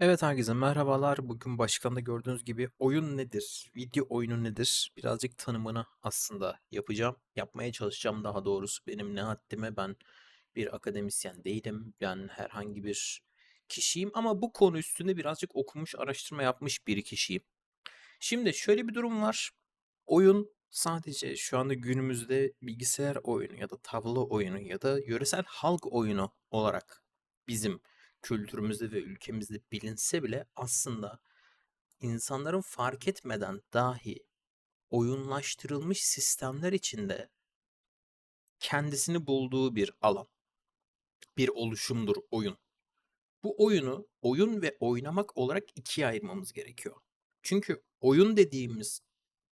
Evet herkese merhabalar. Bugün başlıkta gördüğünüz gibi oyun nedir? Video oyunu nedir? Birazcık tanımını aslında yapacağım. Yapmaya çalışacağım daha doğrusu. Benim ne haddime ben bir akademisyen değilim. Ben herhangi bir kişiyim ama bu konu üstünde birazcık okumuş, araştırma yapmış bir kişiyim. Şimdi şöyle bir durum var. Oyun sadece şu anda günümüzde bilgisayar oyunu ya da tavla oyunu ya da yöresel halk oyunu olarak bizim kültürümüzde ve ülkemizde bilinse bile aslında insanların fark etmeden dahi oyunlaştırılmış sistemler içinde kendisini bulduğu bir alan, bir oluşumdur oyun. Bu oyunu oyun ve oynamak olarak ikiye ayırmamız gerekiyor. Çünkü oyun dediğimiz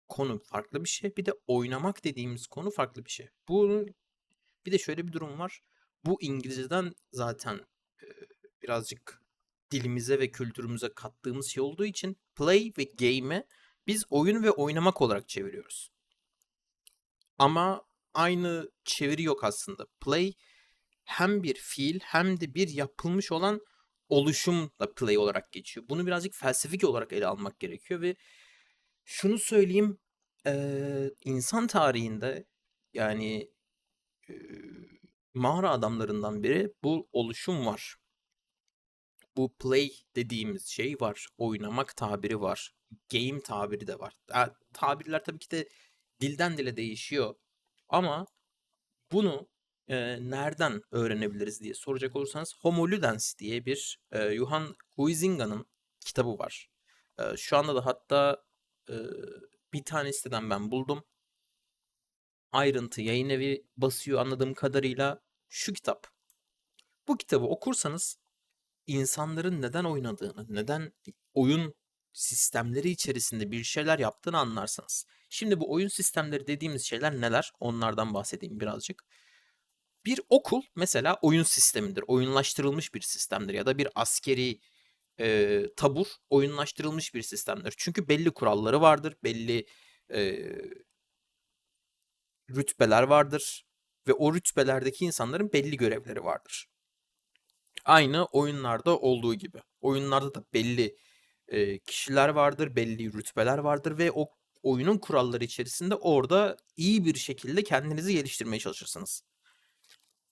konu farklı bir şey, bir de oynamak dediğimiz konu farklı bir şey. Bu bir de şöyle bir durum var. Bu İngilizceden zaten birazcık dilimize ve kültürümüze kattığımız şey olduğu için play ve game'e biz oyun ve oynamak olarak çeviriyoruz. Ama aynı çeviri yok aslında. Play hem bir fiil hem de bir yapılmış olan oluşum da play olarak geçiyor. Bunu birazcık felsefik olarak ele almak gerekiyor ve şunu söyleyeyim eee, insan tarihinde yani eee, mağara adamlarından biri bu oluşum var. Bu play dediğimiz şey var. Oynamak tabiri var. Game tabiri de var. Ha, tabirler tabii ki de dilden dile değişiyor. Ama bunu e, nereden öğrenebiliriz diye soracak olursanız Homo Ludens diye bir e, Johann Huizinga'nın kitabı var. E, şu anda da hatta e, bir tane siteden ben buldum. Ayrıntı yayın evi basıyor anladığım kadarıyla şu kitap. Bu kitabı okursanız insanların neden oynadığını, neden oyun sistemleri içerisinde bir şeyler yaptığını anlarsınız. Şimdi bu oyun sistemleri dediğimiz şeyler neler? Onlardan bahsedeyim birazcık. Bir okul mesela oyun sistemidir. Oyunlaştırılmış bir sistemdir ya da bir askeri e, tabur oyunlaştırılmış bir sistemdir. Çünkü belli kuralları vardır, belli e, rütbeler vardır ve o rütbelerdeki insanların belli görevleri vardır. Aynı oyunlarda olduğu gibi. Oyunlarda da belli e, kişiler vardır, belli rütbeler vardır ve o oyunun kuralları içerisinde orada iyi bir şekilde kendinizi geliştirmeye çalışırsınız.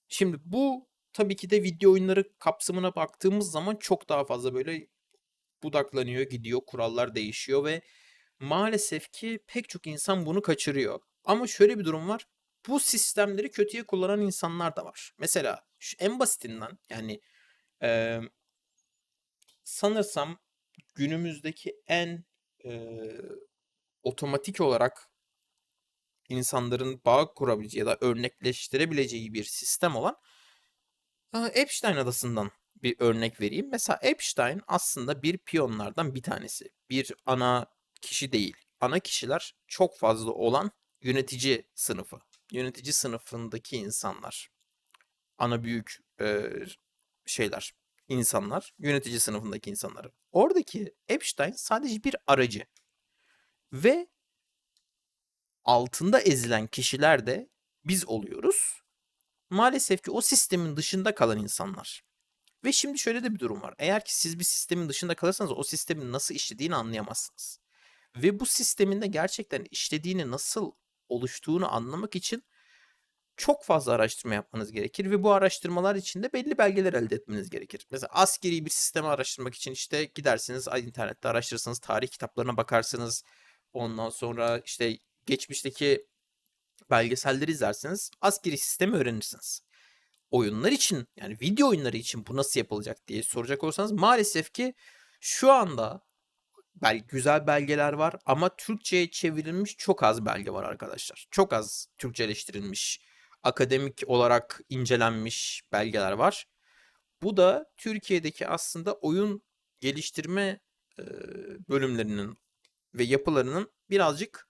Şimdi bu tabii ki de video oyunları kapsamına baktığımız zaman çok daha fazla böyle budaklanıyor, gidiyor, kurallar değişiyor ve maalesef ki pek çok insan bunu kaçırıyor. Ama şöyle bir durum var. Bu sistemleri kötüye kullanan insanlar da var. Mesela şu en basitinden yani e, sanırsam günümüzdeki en e, otomatik olarak insanların bağ kurabileceği ya da örnekleştirebileceği bir sistem olan Epstein adasından bir örnek vereyim. Mesela Epstein aslında bir piyonlardan bir tanesi. Bir ana kişi değil. Ana kişiler çok fazla olan yönetici sınıfı. Yönetici sınıfındaki insanlar. Ana büyük e, şeyler, insanlar, yönetici sınıfındaki insanları. Oradaki Epstein sadece bir aracı. Ve altında ezilen kişiler de biz oluyoruz. Maalesef ki o sistemin dışında kalan insanlar. Ve şimdi şöyle de bir durum var. Eğer ki siz bir sistemin dışında kalırsanız o sistemin nasıl işlediğini anlayamazsınız. Ve bu sistemin de gerçekten işlediğini nasıl oluştuğunu anlamak için çok fazla araştırma yapmanız gerekir ve bu araştırmalar için de belli belgeler elde etmeniz gerekir. Mesela askeri bir sistemi araştırmak için işte gidersiniz internette araştırırsınız, tarih kitaplarına bakarsınız. Ondan sonra işte geçmişteki belgeselleri izlersiniz, askeri sistemi öğrenirsiniz. Oyunlar için yani video oyunları için bu nasıl yapılacak diye soracak olursanız maalesef ki şu anda bel güzel belgeler var ama Türkçe'ye çevrilmiş çok az belge var arkadaşlar. Çok az Türkçeleştirilmiş akademik olarak incelenmiş belgeler var. Bu da Türkiye'deki aslında oyun geliştirme bölümlerinin ve yapılarının birazcık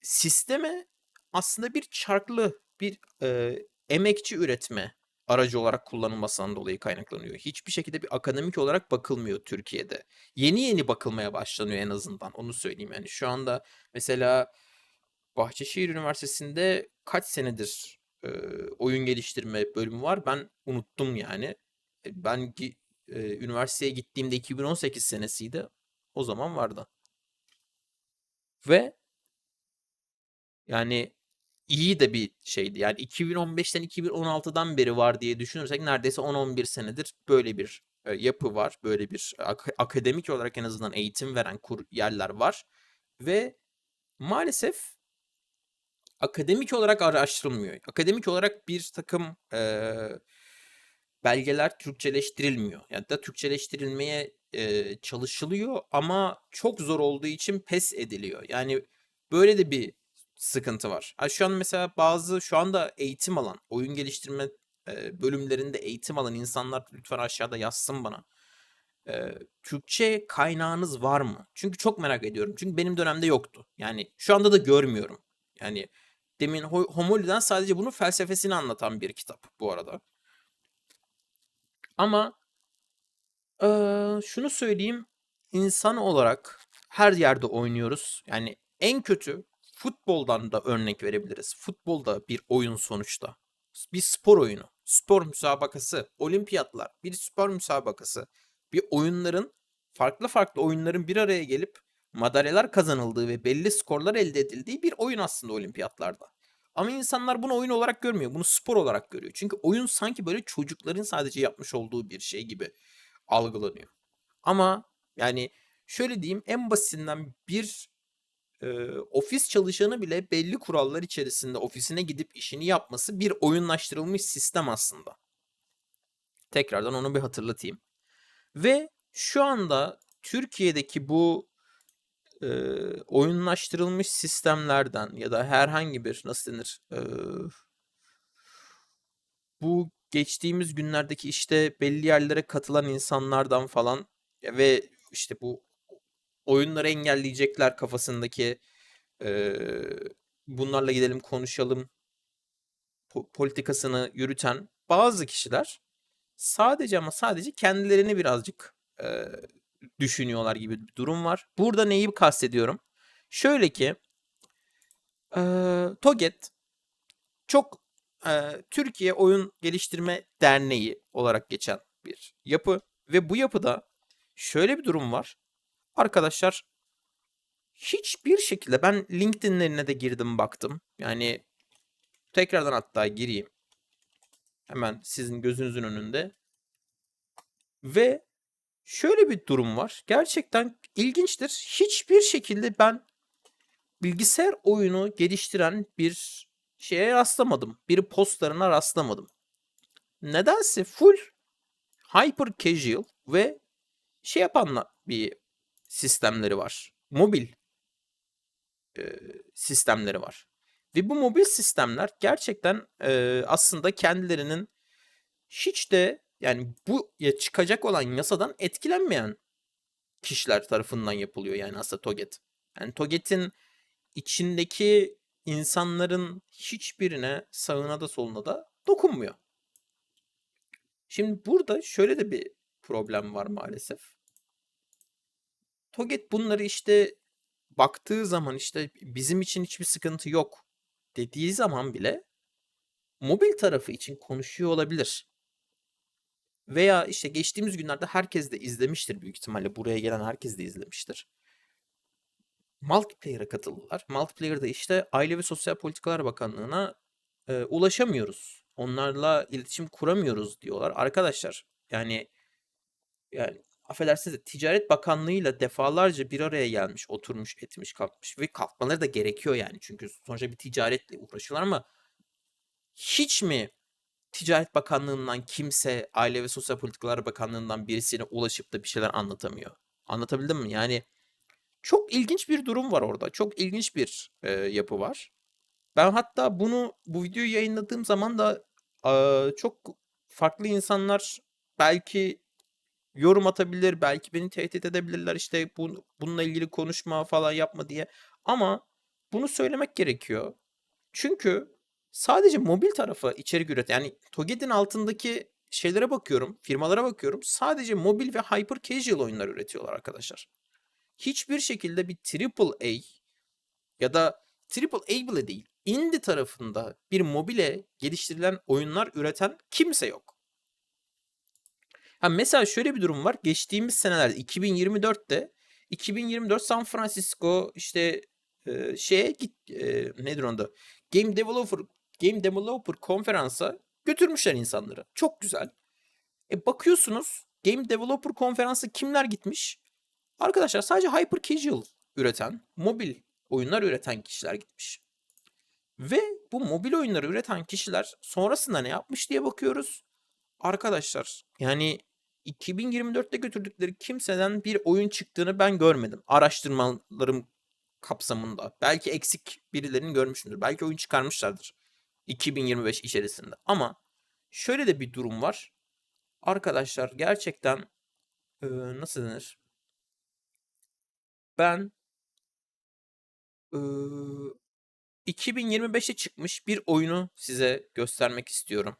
sisteme aslında bir çarklı bir e, emekçi üretme aracı olarak kullanılmasından dolayı kaynaklanıyor. Hiçbir şekilde bir akademik olarak bakılmıyor Türkiye'de. Yeni yeni bakılmaya başlanıyor en azından onu söyleyeyim yani. Şu anda mesela Bahçeşehir Üniversitesi'nde kaç senedir e, oyun geliştirme bölümü var? Ben unuttum yani. E, ben e, üniversiteye gittiğimde 2018 senesiydi. O zaman vardı. Ve yani iyi de bir şeydi. Yani 2015'ten 2016'dan beri var diye düşünürsek neredeyse 10-11 senedir böyle bir e, yapı var. Böyle bir ak- akademik olarak en azından eğitim veren kur yerler var. Ve maalesef akademik olarak araştırılmıyor. Akademik olarak bir takım eee, belgeler Türkçeleştirilmiyor. Yani da Türkçeleştirilmeye eee, çalışılıyor ama çok zor olduğu için pes ediliyor. Yani böyle de bir sıkıntı var. Ha, şu an mesela bazı şu anda eğitim alan, oyun geliştirme eee, bölümlerinde eğitim alan insanlar lütfen aşağıda yazsın bana. Eee, Türkçe kaynağınız var mı? Çünkü çok merak ediyorum. Çünkü benim dönemde yoktu. Yani şu anda da görmüyorum. Yani demin Ho- Homoli'den sadece bunun felsefesini anlatan bir kitap bu arada. Ama eee, şunu söyleyeyim. insan olarak her yerde oynuyoruz. Yani en kötü futboldan da örnek verebiliriz. Futbol da bir oyun sonuçta. Bir spor oyunu. Spor müsabakası. Olimpiyatlar. Bir spor müsabakası. Bir oyunların farklı farklı oyunların bir araya gelip madalyalar kazanıldığı ve belli skorlar elde edildiği bir oyun aslında olimpiyatlarda. Ama insanlar bunu oyun olarak görmüyor. Bunu spor olarak görüyor. Çünkü oyun sanki böyle çocukların sadece yapmış olduğu bir şey gibi algılanıyor. Ama yani şöyle diyeyim en basitinden bir e, ofis çalışanı bile belli kurallar içerisinde ofisine gidip işini yapması bir oyunlaştırılmış sistem aslında. Tekrardan onu bir hatırlatayım. Ve şu anda Türkiye'deki bu e, oyunlaştırılmış sistemlerden ya da herhangi bir nasıl denir e, bu geçtiğimiz günlerdeki işte belli yerlere katılan insanlardan falan ve işte bu oyunları engelleyecekler kafasındaki e, bunlarla gidelim konuşalım po- politikasını yürüten bazı kişiler sadece ama sadece kendilerini birazcık e, düşünüyorlar gibi bir durum var. Burada neyi kastediyorum? Şöyle ki e, TOGET çok e, Türkiye Oyun Geliştirme Derneği olarak geçen bir yapı ve bu yapıda şöyle bir durum var. Arkadaşlar hiçbir şekilde ben LinkedIn'lerine de girdim baktım. Yani tekrardan hatta gireyim. Hemen sizin gözünüzün önünde. Ve şöyle bir durum var. Gerçekten ilginçtir. Hiçbir şekilde ben bilgisayar oyunu geliştiren bir şeye rastlamadım. Bir postlarına rastlamadım. Nedense full hyper casual ve şey yapanla bir sistemleri var. Mobil e, sistemleri var. Ve bu mobil sistemler gerçekten e, aslında kendilerinin hiç de yani bu çıkacak olan yasadan etkilenmeyen kişiler tarafından yapılıyor yani aslında TOGET. Yani TOGET'in içindeki insanların hiçbirine sağına da soluna da dokunmuyor. Şimdi burada şöyle de bir problem var maalesef. TOGET bunları işte baktığı zaman işte bizim için hiçbir sıkıntı yok dediği zaman bile mobil tarafı için konuşuyor olabilir. Veya işte geçtiğimiz günlerde herkes de izlemiştir büyük ihtimalle. Buraya gelen herkes de izlemiştir. Multiplayer'a katıldılar. Multiplayer'da işte Aile ve Sosyal Politikalar Bakanlığı'na e, ulaşamıyoruz. Onlarla iletişim kuramıyoruz diyorlar. Arkadaşlar yani yani affedersiniz de Ticaret Bakanlığı'yla defalarca bir araya gelmiş, oturmuş, etmiş, kalkmış ve kalkmaları da gerekiyor yani. Çünkü sonuçta bir ticaretle uğraşıyorlar ama hiç mi Ticaret Bakanlığı'ndan kimse Aile ve Sosyal Politikalar Bakanlığı'ndan birisine ulaşıp da bir şeyler anlatamıyor? Anlatabildim mi? Yani çok ilginç bir durum var orada. Çok ilginç bir e, yapı var. Ben hatta bunu bu videoyu yayınladığım zaman da e, çok farklı insanlar belki yorum atabilir, belki beni tehdit edebilirler işte bu, bununla ilgili konuşma falan yapma diye. Ama bunu söylemek gerekiyor. Çünkü sadece mobil tarafı içerik üret yani TOGET'in altındaki şeylere bakıyorum, firmalara bakıyorum. Sadece mobil ve hyper casual oyunlar üretiyorlar arkadaşlar. Hiçbir şekilde bir triple A ya da triple A bile değil. Indie tarafında bir mobile geliştirilen oyunlar üreten kimse yok. Ha mesela şöyle bir durum var. Geçtiğimiz senelerde 2024'te 2024 San Francisco işte e, şeye git e, nedir onda? Game Developer Game Developer konferansa götürmüşler insanları. Çok güzel. E bakıyorsunuz Game Developer konferansı kimler gitmiş? Arkadaşlar sadece hyper casual üreten, mobil oyunlar üreten kişiler gitmiş. Ve bu mobil oyunları üreten kişiler sonrasında ne yapmış diye bakıyoruz. Arkadaşlar yani 2024'te götürdükleri kimseden bir oyun çıktığını ben görmedim. Araştırmalarım kapsamında. Belki eksik birilerini görmüşümdür. Belki oyun çıkarmışlardır. 2025 içerisinde. Ama şöyle de bir durum var. Arkadaşlar gerçekten nasıl denir? Ben e, 2025'te çıkmış bir oyunu size göstermek istiyorum.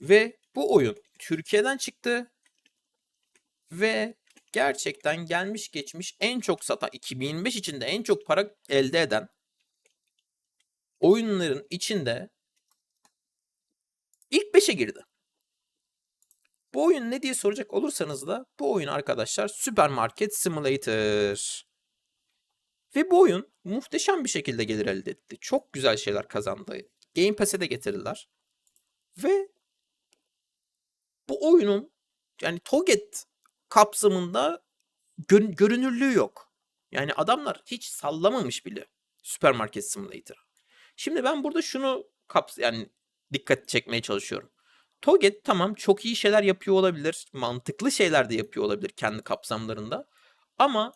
Ve bu oyun Türkiye'den çıktı ve gerçekten gelmiş geçmiş en çok satan 2025 içinde en çok para elde eden oyunların içinde ilk 5'e girdi. Bu oyun ne diye soracak olursanız da bu oyun arkadaşlar Supermarket Simulator. Ve bu oyun muhteşem bir şekilde gelir elde etti. Çok güzel şeyler kazandı. Game Pass'e de getirdiler. Ve bu oyunun yani Toget kapsamında gör- görünürlüğü yok. Yani adamlar hiç sallamamış bile Supermarket Simulator'a. Şimdi ben burada şunu kaps yani dikkat çekmeye çalışıyorum. Toget tamam çok iyi şeyler yapıyor olabilir. Mantıklı şeyler de yapıyor olabilir kendi kapsamlarında. Ama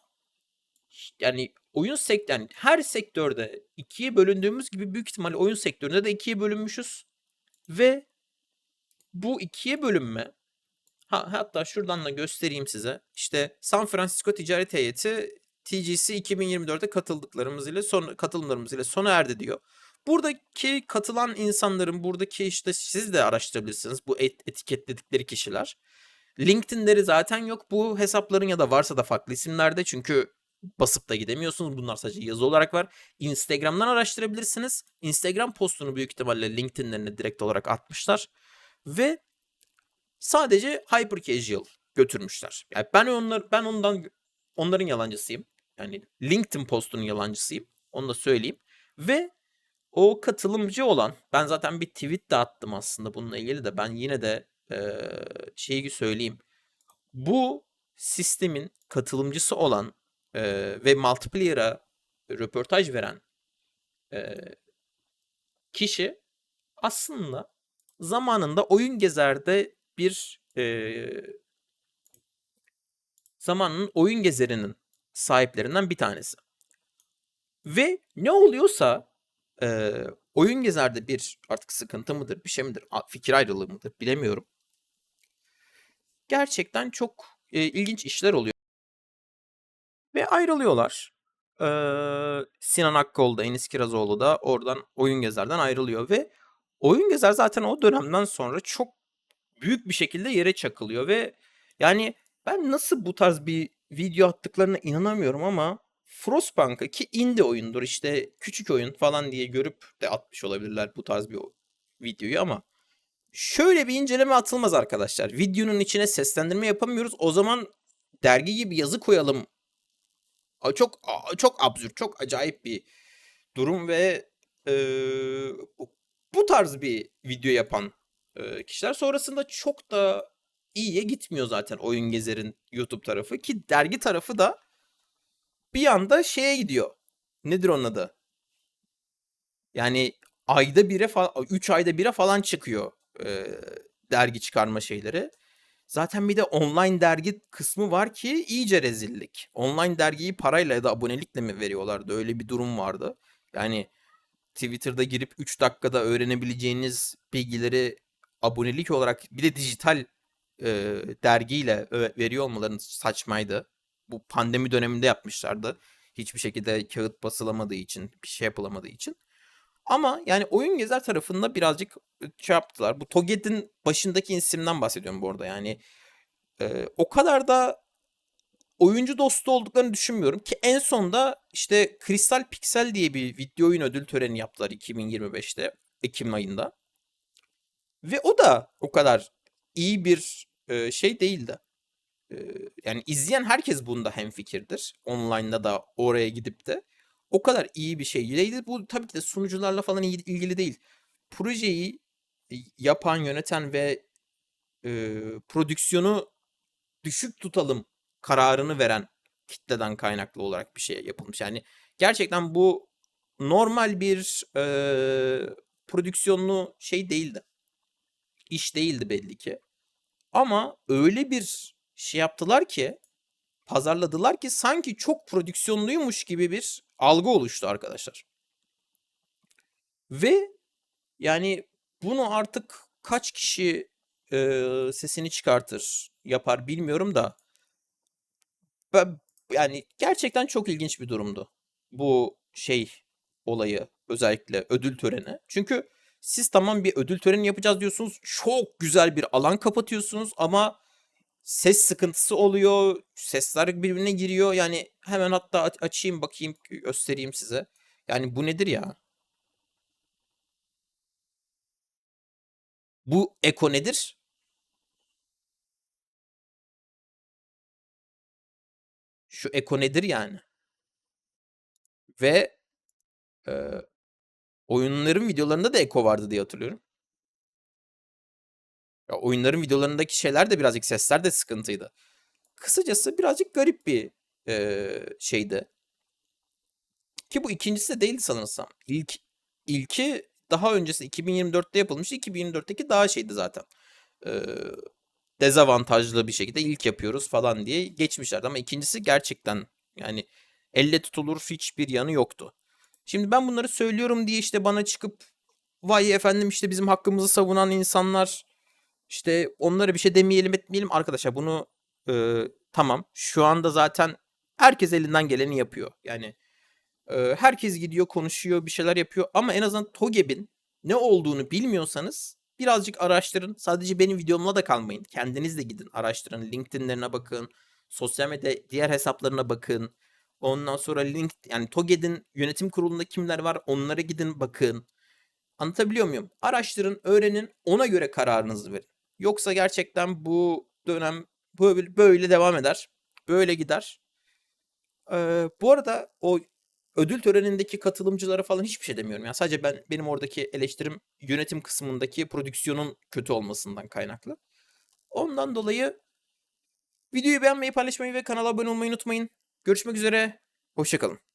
yani oyun sektör yani her sektörde ikiye bölündüğümüz gibi büyük ihtimalle oyun sektöründe de ikiye bölünmüşüz. Ve bu ikiye bölünme ha, hatta şuradan da göstereyim size. İşte San Francisco Ticaret Heyeti TGC 2024'e katıldıklarımız ile son, katılımlarımız ile sona erdi diyor. Buradaki katılan insanların buradaki işte siz de araştırabilirsiniz bu et, etiketledikleri kişiler. LinkedIn'leri zaten yok bu hesapların ya da varsa da farklı isimlerde çünkü basıp da gidemiyorsunuz. Bunlar sadece yazı olarak var. Instagram'dan araştırabilirsiniz. Instagram postunu büyük ihtimalle LinkedIn'lerine direkt olarak atmışlar. Ve sadece hyper casual götürmüşler. Yani ben onlar ben ondan onların yalancısıyım. Yani LinkedIn postunun yalancısıyım. Onu da söyleyeyim. Ve o katılımcı olan ben zaten bir tweet de attım aslında bununla ilgili de ben yine de e, şeyi söyleyeyim. Bu sistemin katılımcısı olan e, ve multiplayer'a röportaj veren e, kişi aslında zamanında oyun gezerde bir e, zamanın oyun gezerinin sahiplerinden bir tanesi. Ve ne oluyorsa e, oyun gezerde bir artık sıkıntı mıdır, bir şey midir, fikir ayrılığı mıdır bilemiyorum. Gerçekten çok e, ilginç işler oluyor. Ve ayrılıyorlar. Ee, Sinan Akkol da Enis Kirazoğlu da oradan Oyun Gezer'den ayrılıyor ve Oyun Gezer zaten o dönemden sonra çok büyük bir şekilde yere çakılıyor ve yani ben nasıl bu tarz bir video attıklarına inanamıyorum ama Frostpunk'a ki indie oyundur işte küçük oyun falan diye görüp de atmış olabilirler bu tarz bir videoyu ama şöyle bir inceleme atılmaz arkadaşlar. Videonun içine seslendirme yapamıyoruz. O zaman dergi gibi yazı koyalım. Çok çok absürt, çok acayip bir durum ve e, bu tarz bir video yapan e, kişiler sonrasında çok da iyiye gitmiyor zaten Oyun Gezer'in YouTube tarafı ki dergi tarafı da bir anda şeye gidiyor. Nedir onun adı? Yani ayda bire falan 3 ayda bire falan çıkıyor e, dergi çıkarma şeyleri. Zaten bir de online dergi kısmı var ki iyice rezillik. Online dergiyi parayla ya da abonelikle mi veriyorlardı? Öyle bir durum vardı. Yani Twitter'da girip 3 dakikada öğrenebileceğiniz bilgileri abonelik olarak bir de dijital e, dergiyle veriyor olmaların saçmaydı. Bu pandemi döneminde yapmışlardı. Hiçbir şekilde kağıt basılamadığı için, bir şey yapılamadığı için. Ama yani oyun gezer tarafında birazcık şey yaptılar. Bu Toget'in başındaki isimden bahsediyorum bu arada. Yani e, o kadar da oyuncu dostu olduklarını düşünmüyorum ki en sonda işte Crystal Pixel diye bir video oyun ödül töreni yaptılar 2025'te Ekim ayında. Ve o da o kadar iyi bir e, şey değildi. Yani izleyen herkes bunda hemfikirdir. Online'da da oraya gidip de. O kadar iyi bir şey değildi. Bu tabii ki de sunucularla falan ilgili, ilgili değil. Projeyi e, yapan, yöneten ve e, prodüksiyonu düşük tutalım kararını veren kitleden kaynaklı olarak bir şey yapılmış. Yani gerçekten bu normal bir e, prodüksiyonlu şey değildi. İş değildi belli ki. Ama öyle bir şey yaptılar ki pazarladılar ki sanki çok prodüksiyonluymuş gibi bir algı oluştu arkadaşlar. Ve yani bunu artık kaç kişi e, sesini çıkartır, yapar bilmiyorum da ben, yani gerçekten çok ilginç bir durumdu. Bu şey olayı özellikle ödül töreni. Çünkü siz tamam bir ödül töreni yapacağız diyorsunuz. Çok güzel bir alan kapatıyorsunuz ama ses sıkıntısı oluyor. Sesler birbirine giriyor. Yani hemen hatta aç- açayım bakayım göstereyim size. Yani bu nedir ya? Bu eko nedir? Şu eko nedir yani? Ve e, oyunların videolarında da eko vardı diye hatırlıyorum. Ya oyunların videolarındaki şeyler de birazcık sesler de sıkıntıydı. Kısacası birazcık garip bir e, şeydi. Ki bu ikincisi de değildi sanırsam. İlk ilki daha öncesi 2024'te yapılmıştı. 2024'teki daha şeydi zaten. Ee, dezavantajlı bir şekilde ilk yapıyoruz falan diye geçmişlerdi. Ama ikincisi gerçekten yani elle tutulur hiçbir yanı yoktu. Şimdi ben bunları söylüyorum diye işte bana çıkıp vay efendim işte bizim hakkımızı savunan insanlar işte onlara bir şey demeyelim etmeyelim arkadaşlar bunu e, tamam şu anda zaten herkes elinden geleni yapıyor. Yani e, herkes gidiyor konuşuyor bir şeyler yapıyor ama en azından TOGEB'in ne olduğunu bilmiyorsanız birazcık araştırın. Sadece benim videomla da kalmayın. Kendiniz de gidin araştırın. LinkedIn'lerine bakın. Sosyal medya diğer hesaplarına bakın. Ondan sonra link yani TOGED'in yönetim kurulunda kimler var onlara gidin bakın. Anlatabiliyor muyum? Araştırın, öğrenin, ona göre kararınızı verin. Yoksa gerçekten bu dönem böyle, böyle devam eder. Böyle gider. Ee, bu arada o ödül törenindeki katılımcılara falan hiçbir şey demiyorum. Yani sadece ben benim oradaki eleştirim yönetim kısmındaki prodüksiyonun kötü olmasından kaynaklı. Ondan dolayı videoyu beğenmeyi, paylaşmayı ve kanala abone olmayı unutmayın. Görüşmek üzere. Hoşçakalın.